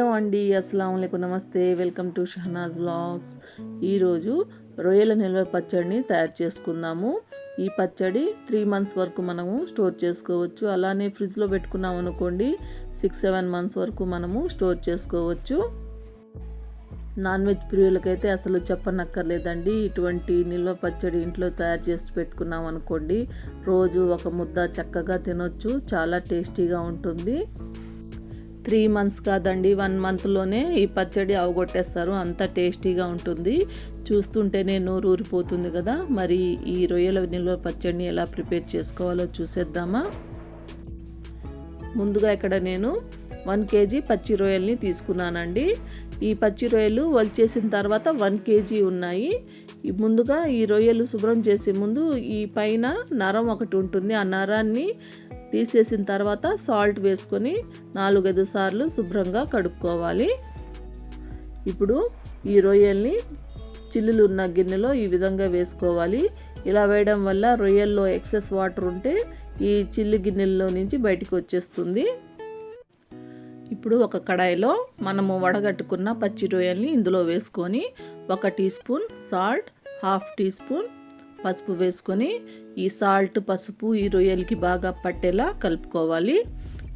Hello అండి అస్సలం అయికం నమస్తే వెల్కమ్ టు షహనాజ్ బ్లాగ్స్ ఈరోజు రొయ్యల నిల్వ పచ్చడిని తయారు చేసుకుందాము. ఈ పచ్చడి త్రీ మంత్స్ వరకు మనము స్టోర్ చేసుకోవచ్చు. అలానే ఫ్రిడ్జ్లో పెట్టుకున్నాం అనుకోండి సిక్స్ సెవెన్ మంత్స్ వరకు మనము స్టోర్ చేసుకోవచ్చు. నాన్ వెజ్ ప్రియులకైతే అసలు చెప్పనక్కర్లేదండి ఇటువంటి నిల్వ పచ్చడి ఇంట్లో తయారు చేసి పెట్టుకున్నాం అనుకోండి రోజు ఒక ముద్ద చక్కగా తినొచ్చు చాలా టేస్టీగా ఉంటుంది. త్రీ మంత్స్ కాదండి వన్ మంత్లోనే ఈ పచ్చడి అవగొట్టేస్తారు అంత టేస్టీగా ఉంటుంది. చూస్తుంటేనే నోరు ఊరిపోతుంది కదా. మరి ఈ రొయ్యల నిల్వ పచ్చడిని ఎలా ప్రిపేర్ చేసుకోవాలో చూసేద్దామా? ముందుగా ఇక్కడ నేను వన్ కేజీ పచ్చి రొయ్యల్ని తీసుకున్నానండి. ఈ పచ్చి రొయ్యలు వలిచేసిన తర్వాత వన్ కేజీ ఉన్నాయి. ముందుగా ఈ రొయ్యలు శుభ్రం చేసే ముందు ఈ పైన నరం ఒకటి ఉంటుంది. ఆ నరాన్ని తీసేసిన తర్వాత సాల్ట్ వేసుకొని నాలుగైదు సార్లు శుభ్రంగా కడుక్కోవాలి. ఇప్పుడు ఈ రొయ్యల్ని చిల్లులు ఉన్న గిన్నెలో ఈ విధంగా వేసుకోవాలి. ఇలా వేయడం వల్ల రొయ్యల్లో ఎక్సెస్ వాటర్ ఉంటే ఈ చిల్లు గిన్నెల్లో నుంచి బయటికి వచ్చేస్తుంది. ఇప్పుడు ఒక కడాయిలో మనము వడగట్టుకున్న పచ్చి రొయ్యల్ని ఇందులో వేసుకొని ఒక teaspoon salt half teaspoon పసుపు వేసుకొని ఈ సాల్ట్ పసుపు ఈ రొయ్యలకి బాగా పట్టేలా కలుపుకోవాలి.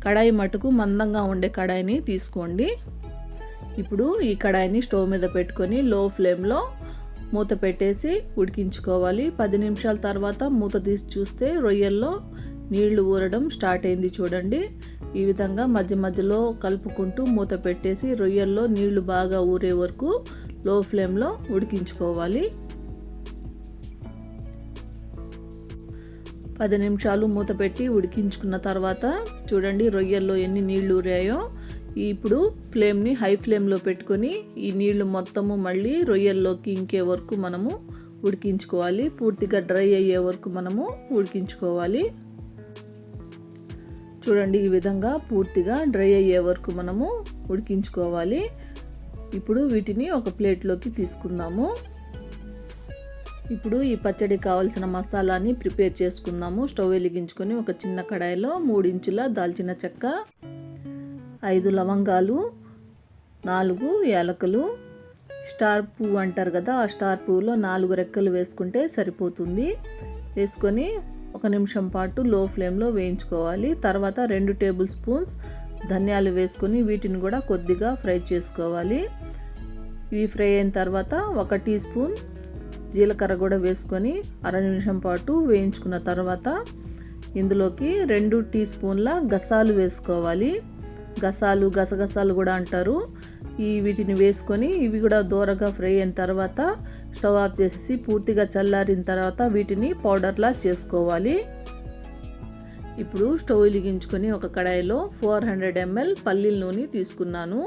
కడాయి మటుకు మందంగా ఉండే కడాయిని తీసుకోండి. ఇప్పుడు ఈ కడాయిని స్టవ్ మీద పెట్టుకొని లో ఫ్లేమ్లో మూత పెట్టేసి ఉడికించుకోవాలి. పది నిమిషాల తర్వాత మూత తీసి చూస్తే రొయ్యల్లో నీళ్ళు ఊరడం స్టార్ట్ అయింది చూడండి. ఈ విధంగా మధ్య మధ్యలో కలుపుకుంటూ మూత పెట్టేసి రొయ్యల్లో నీళ్ళు బాగా ఊరే వరకు లో ఫ్లేమ్లో ఉడికించుకోవాలి. పది నిమిషాలు మూత పెట్టి ఉడికించుకున్న తర్వాత చూడండి రొయ్యల్లో ఎన్ని నీళ్ళు ఊరాయో. ఇప్పుడు ఫ్లేమ్ని హై ఫ్లేమ్లో పెట్టుకొని ఈ నీళ్ళు మొత్తము మళ్ళీ రొయ్యల్లోకి ఇంకే వరకు మనము ఉడికించుకోవాలి. పూర్తిగా డ్రై అయ్యే వరకు మనము ఉడికించుకోవాలి. చూడండి ఈ విధంగా పూర్తిగా డ్రై అయ్యే వరకు మనము ఉడికించుకోవాలి. ఇప్పుడు వీటిని ఒక ప్లేట్లోకి తీసుకుందాము. ఇప్పుడు ఈ పచ్చడి కావాల్సిన మసాలాని ప్రిపేర్ చేసుకుందాము. స్టవ్ వెలిగించుకొని ఒక చిన్న కడాయిలో మూడించుల దాల్చిన చెక్క ఐదు లవంగాలు నాలుగు యాలకులు. స్టార్ పువ్వు అంటారు కదా ఆ స్టార్ పువ్వులో నాలుగు రెక్కలు వేసుకుంటే సరిపోతుంది. వేసుకొని ఒక నిమిషం పాటు లో ఫ్లేమ్లో వేయించుకోవాలి. తర్వాత రెండు టేబుల్ స్పూన్స్ ధనియాలు వేసుకొని వీటిని కూడా కొద్దిగా ఫ్రై చేసుకోవాలి. ఇవి ఫ్రై అయిన తర్వాత ఒక టీ స్పూన్ జీలకర్ర కూడా వేసుకొని అర నిమిషం పాటు వేయించుకున్న తర్వాత ఇందులోకి రెండు టీ స్పూన్ల గసాలు వేసుకోవాలి. గసాలు గసగసాలు కూడా అంటారు. ఈ వీటిని వేసుకొని ఇవి కూడా దూరగా ఫ్రై అయిన తర్వాత స్టవ్ ఆఫ్ చేసేసి పూర్తిగా చల్లారిన తర్వాత వీటిని పౌడర్లా చేసుకోవాలి. ఇప్పుడు స్టవ్ వెలిగించుకొని ఒక కడాయిలో ఫోర్ హండ్రెడ్ ఎంఎల్ పల్లీల నూనె తీసుకున్నాను.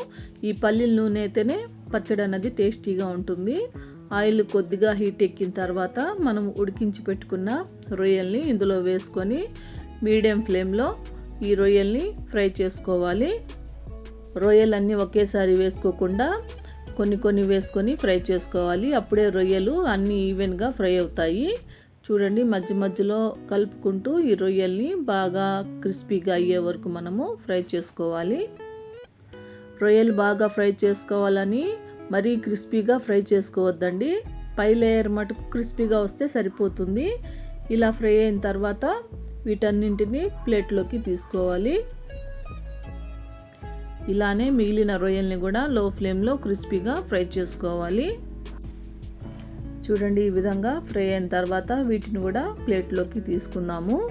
ఈ పల్లీల నూనె అయితేనే పచ్చడి అనేది టేస్టీగా ఉంటుంది. ఆయిల్ కొద్దిగా హీట్ ఎక్కిన తర్వాత మనం ఉడికించి పెట్టుకున్న రొయ్యల్ని ఇందులో వేసుకొని మీడియం ఫ్లేమ్లో ఈ రొయ్యల్ని ఫ్రై చేసుకోవాలి. రొయ్యలన్నీ ఒకేసారి వేసుకోకుండా కొన్ని కొన్ని వేసుకొని ఫ్రై చేసుకోవాలి. అప్పుడే రొయ్యలు అన్నీ ఈవెన్గా ఫ్రై అవుతాయి. చూడండి మధ్య మధ్యలో కలుపుకుంటూ ఈ రొయ్యల్ని బాగా క్రిస్పీగా అయ్యే వరకు మనము ఫ్రై చేసుకోవాలి. రొయ్యలు బాగా ఫ్రై చేసుకోవాలని మరీ క్రిస్పీగా ఫ్రై చేసుకోవద్దండి. పై లేయర్ మటుకు క్రిస్పీగా వస్తే సరిపోతుంది. ఇలా ఫ్రై అయిన తర్వాత వీటన్నింటిని ప్లేట్లోకి తీసుకోవాలి. ఇలానే మిగిలిన రొయ్యల్ని కూడా లో ఫ్లేమ్లో క్రిస్పీగా ఫ్రై చేసుకోవాలి. చూడండి ఈ విధంగా ఫ్రై అయిన తర్వాత వీటిని కూడా ప్లేట్లోకి తీసుకున్నాము.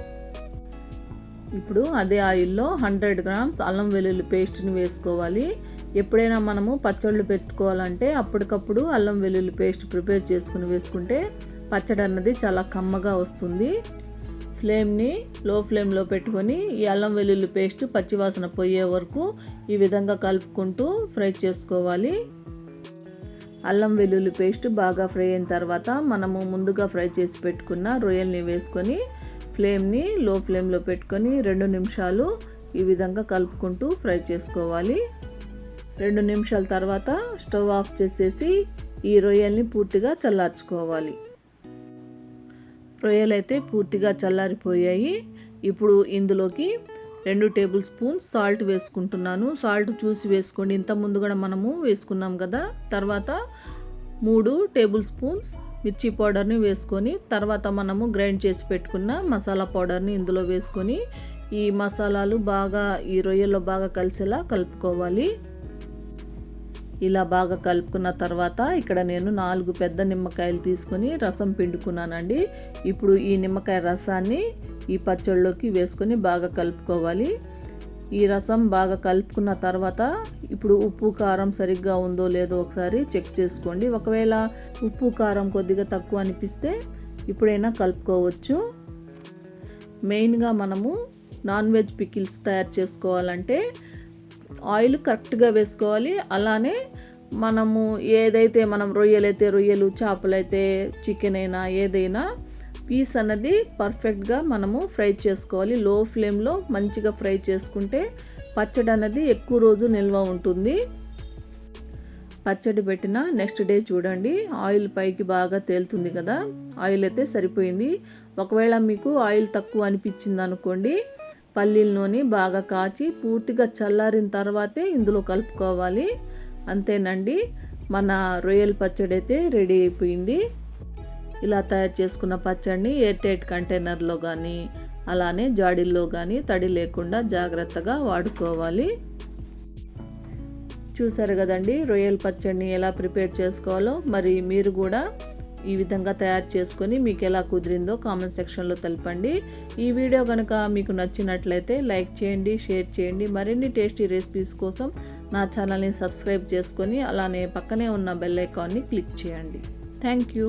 ఇప్పుడు అదే ఆయిల్లో హండ్రెడ్ గ్రామ్స్ అల్లం వెల్లుల్లి పేస్ట్ని వేసుకోవాలి. ఎప్పుడైనా మనము పచ్చళ్ళు పెట్టుకోవాలంటే అప్పటికప్పుడు అల్లం వెల్లుల్లి పేస్ట్ ప్రిపేర్ చేసుకుని వేసుకుంటే పచ్చడి అన్నది చాలా కమ్మగా వస్తుంది. ఫ్లేమ్ని లో ఫ్లేమ్లో పెట్టుకొని ఈ అల్లం వెల్లుల్లి పేస్ట్ పచ్చివాసన పోయే వరకు ఈ విధంగా కలుపుకుంటూ ఫ్రై చేసుకోవాలి. అల్లం వెల్లుల్లి పేస్ట్ బాగా ఫ్రై అయిన తర్వాత మనము ముందుగా ఫ్రై చేసి పెట్టుకున్న రొయ్యల్ని వేసుకొని ఫ్లేమ్ని లో ఫ్లేమ్లో పెట్టుకొని రెండు నిమిషాలు ఈ విధంగా కలుపుకుంటూ ఫ్రై చేసుకోవాలి. రెండు నిమిషాల తర్వాత స్టవ్ ఆఫ్ చేసేసి ఈ రొయ్యల్ని పూర్తిగా చల్లార్చుకోవాలి. రొయ్యలు అయితే పూర్తిగా చల్లారిపోయాయి. ఇప్పుడు ఇందులోకి రెండు టేబుల్ స్పూన్స్ సాల్ట్ వేసుకుంటున్నాను. సాల్ట్ చూసి వేసుకోండి. ఇంత ముందు కూడా మనము వేసుకున్నాం కదా. తర్వాత మూడు టేబుల్ స్పూన్స్ మిర్చి పౌడర్ని వేసుకొని తర్వాత మనము గ్రైండ్ చేసి పెట్టుకున్న మసాలా పౌడర్ని ఇందులో వేసుకొని ఈ మసాలాలు బాగా ఈ రొయ్యల్లో బాగా కలిసేలా కలుపుకోవాలి. ఇలా బాగా కలుపుకున్న తర్వాత ఇక్కడ నేను నాలుగు పెద్ద నిమ్మకాయలు తీసుకొని రసం పిండుకున్నానండి. ఇప్పుడు ఈ నిమ్మకాయ రసాన్ని ఈ పచ్చళ్ళలోకి వేసుకొని బాగా కలుపుకోవాలి. ఈ రసం బాగా కలుపుకున్న తర్వాత ఇప్పుడు ఉప్పు కారం సరిగ్గా ఉందో లేదో ఒకసారి చెక్ చేసుకోండి. ఒకవేళ ఉప్పు కారం కొద్దిగా తక్కువ అనిపిస్తే ఇప్పుడైనా కలుపుకోవచ్చు. మెయిన్గా మనము నాన్ వెజ్ పికిల్స్ తయారు చేసుకోవాలంటే ఆయిల్ కరెక్ట్గా వేసుకోవాలి. అలానే మనము ఏదైతే మనం రొయ్యలైతే రొయ్యలు చేపలైతే చికెన్ అయినా ఏదైనా పీస్ అన్నది పర్ఫెక్ట్గా మనము ఫ్రై చేసుకోవాలి. లో ఫ్లేమ్లో మంచిగా ఫ్రై చేసుకుంటే పచ్చడి అనేది ఎక్కువ రోజు నిల్వ ఉంటుంది. పచ్చడి పెట్టిన నెక్స్ట్ డే చూడండి. ఆయిల్ పైకి బాగా తేలుతుంది కదా. ఆయిల్ అయితే సరిపోయింది. ఒకవేళ మీకు ఆయిల్ తక్కువ అనిపించింది అనుకోండి పల్లీల నూనె బాగా కాచి పూర్తిగా చల్లారిన తర్వాతే ఇందులో కలుపుకోవాలి. అంతేనండి మన రొయ్యల పచ్చడి అయితే రెడీ అయిపోయింది. ఇలా తయారు చేసుకున్న పచ్చడిని ఎయిర్ టైట్ కంటైనర్లో కానీ అలానే జాడీల్లో కానీ తడి లేకుండా జాగ్రత్తగా వాడుకోవాలి. చూసారు కదండి రొయ్యల పచ్చడిని ఎలా ప్రిపేర్ చేసుకోవాలో? మరి మీరు కూడా ఈ విధంగా తయారు చేసుకొని మీకు ఎలా కుదిరిందో కామెంట్ సెక్షన్లో తెలపండి. ఈ వీడియో కనుక మీకు నచ్చినట్లయితే లైక్ చేయండి షేర్ చేయండి. మరిన్ని టేస్టీ రెసిపీస్ కోసం నా ఛానల్ని సబ్స్క్రైబ్ చేసుకొని అలానే పక్కనే ఉన్న బెల్ ఐకాన్ని క్లిక్ చేయండి. Thank you